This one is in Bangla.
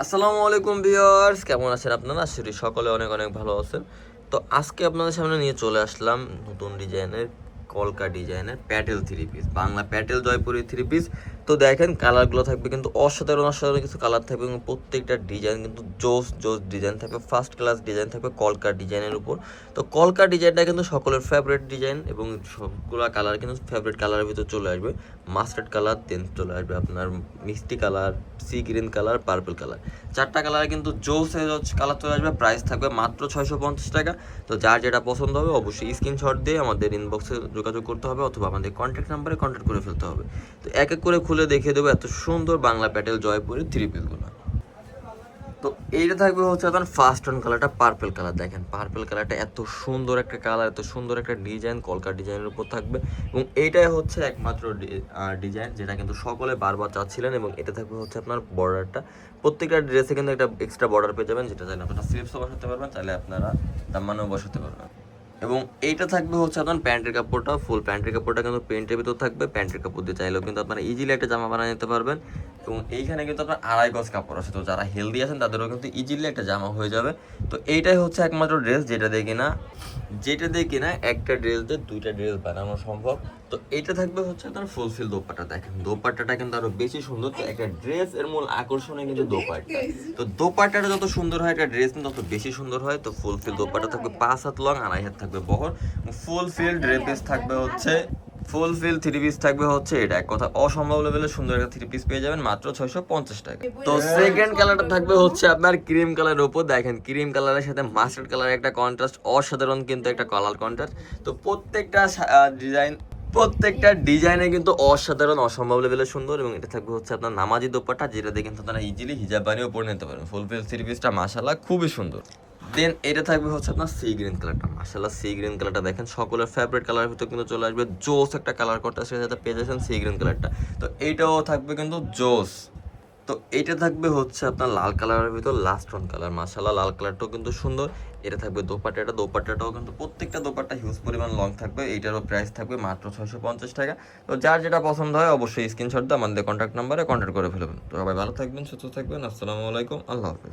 আসসালামু আলাইকুম ভিউয়ার্স, কেমন আছেন আপনারা? আশা সকলে অনেক অনেক ভালো আছেন। তো আজকে আপনাদের সামনে নিয়ে চলে আসলাম নতুন ডিজাইনের কলকা ডিজাইনের Patel three piece Bangla Patel, Jaipuri three piece তো দেখেন কালারগুলো থাকবে কিন্তু অসাধারণ অসাধারণ কিছু কালার থাকবে এবং প্রত্যেকটা ডিজাইন কিন্তু জোস জোস ডিজাইন থাকবে। ফার্স্ট ক্লাস ডিজাইন থাকবে কলকা ডিজাইনের উপর। তো কলকা ডিজাইনটা কিন্তু সকলের ফেভারিট ডিজাইন এবং সবগুলো কালার কিন্তু ফেভারিট কালারের ভিতর চলে আসবে। মাস্টার্ড কালার দেন চলে আসবে আপনার মিষ্টি colour sea green colour purple colour চারটা কালার কিন্তু জোস কালার চলে আসবে। প্রাইস থাকবে মাত্র ছয়শো পঞ্চাশ টাকা। তো যার যেটা পছন্দ হবে অবশ্যই স্ক্রিনশট দিয়ে আমাদের ইনবক্সে যোগাযোগ করতে হবে অথবা আমাদের কন্ট্যাক্ট নাম্বারে কন্ট্যাক্ট করে ফেলতে হবে। তো এক এক করে খুলে দেখিয়ে দেবো এত সুন্দর বাংলা প্যাটেল জয়পুরের থ্রি পিসগুলো তো এইটা থাকবে হচ্ছে আপনার ফার্স্ট অন কালারটা পার্পল কালার দেখেন পার্পল কালারটা এত সুন্দর একটা কালার এত সুন্দর একটা ডিজাইন কলকা ডিজাইনের উপর থাকবে। এবং এইটাই হচ্ছে একমাত্র ডিজাইন যেটা কিন্তু সকলে বারবার চাচ্ছিলেন এবং এটা থাকবে হচ্ছে আপনার বর্ডারটা প্রত্যেকটা ড্রেসে কিন্তু একটা এক্সট্রা বর্ডার পেয়ে যাবেন, যেটা চাইলে আপনারা স্লিপসও বসাতে পারবেন, চাইলে আপনারা দাম্মানেও বসাতে পারবেন। এবং এইটা থাকবে হচ্ছে আপনার প্যান্টের কাপড়টা ফুল প্যান্টের কাপড়টা কিন্তু প্যান্টের ভিতর থাকবে, প্যান্টের কাপড় দিয়ে চাইলেও কিন্তু আপনারা ইজিলি একটা জামা বানিয়ে নিতে পারবেন। এবং এইখানে কিন্তু আপনার আড়াই গজ কাপড় আছে। তো যারা হেলদি আছেন, তাদেরও কিন্তু ইজিলি একটা জামা হয়ে যাবে। তো এইটাই হচ্ছে একমাত্র ড্রেস যেটা দিয়ে কিনা, যেটা দিয়ে কিনা একটা ড্রেস দিয়ে দুইটা ড্রেস বানানো সম্ভব। তো এইটা থাকবে হচ্ছে আপনার ফুলফিল দোপাট্টা। দেখেন, দোপাট্টাটা কিন্তু আরও বেশি সুন্দর। তো একটা ড্রেস এর মূল আকর্ষণে কিন্তু দোপাট্টা। তো দোপাট্টাটা যত সুন্দর হয়, একটা ড্রেস তত বেশি সুন্দর হয়। তো ফুলফিল দোপাট্টা থাকবে পাঁচ হাত লং আড়াই হাত থাকবে বহর। ফুলফিল ড্রেস থাকবে হচ্ছে ফুলফিল থ্রি পিস থাকবে হচ্ছে এটা। এক কথা অসম্ভব লেভেলে সুন্দর একটা থ্রি পিস পেয়ে যাবেন মাত্র ছয়শো পঞ্চাশ টাকা। তো সেকেন্ড কালারটা থাকবে হচ্ছে আপনার ক্রিম কালারের উপর। দেখেন ক্রিম কালারের সাথে মাস্টার্ড কালারের একটা কন্ট্রাস্ট অসাধারণ কিন্তু একটা কালার কন্ট্রাস্ট তো প্রত্যেকটা ডিজাইন প্রত্যেকটা ডিজাইনে কিন্তু অসাধারণ অসম্ভব লেভেলে সুন্দর এবং এটা থাকবে হচ্ছে আপনার নামাজি দোপাটা যেটা দিয়ে কিন্তু আপনারা ইজিলি হিজাব বানিয়েও পরে নিতে পারেন ফুলফিল থ্রি পিসটা মাসাল্লাহ খুবই সুন্দর। দেন এটা থাকবে হচ্ছে আপনার সি গ্রিন কালারটা মাসাল্লাহ সি গ্রিন কালারটা দেখেন। সকলের ফেভারিট কালারের ভিতর কিন্তু চলে আসবে জোস একটা কালার করতে সেটা পেয়ে যাচ্ছেন সি গ্রিন কালারটা তো এইটাও থাকবে কিন্তু জোস। তো এইটা থাকবে হচ্ছে আপনার লাল কালারের ভিতর লাস্ট ওয়ান কালার মাসাল্লাহ লাল কালারটাও কিন্তু সুন্দর। এটা থাকবে দোপাট্টাটা। দোপাট্টাটাও কিন্তু প্রত্যেকটা দোপাট্টা হিউজ পরিমাণ লং থাকবে। এইটারও প্রাইস থাকবে মাত্র ছয়শো পঞ্চাশ টাকা। তো যার যেটা পছন্দ হয় অবশ্যই স্ক্রিনশট দিয়ে আমাদের কন্ট্যাক্ট নাম্বারে কন্ট্যাক্ট করে ফেলবেন। তো সবাই ভালো থাকবেন, সুস্থ থাকবেন। আসসালামু আলাইকুম। আল্লাহ হাফিজ।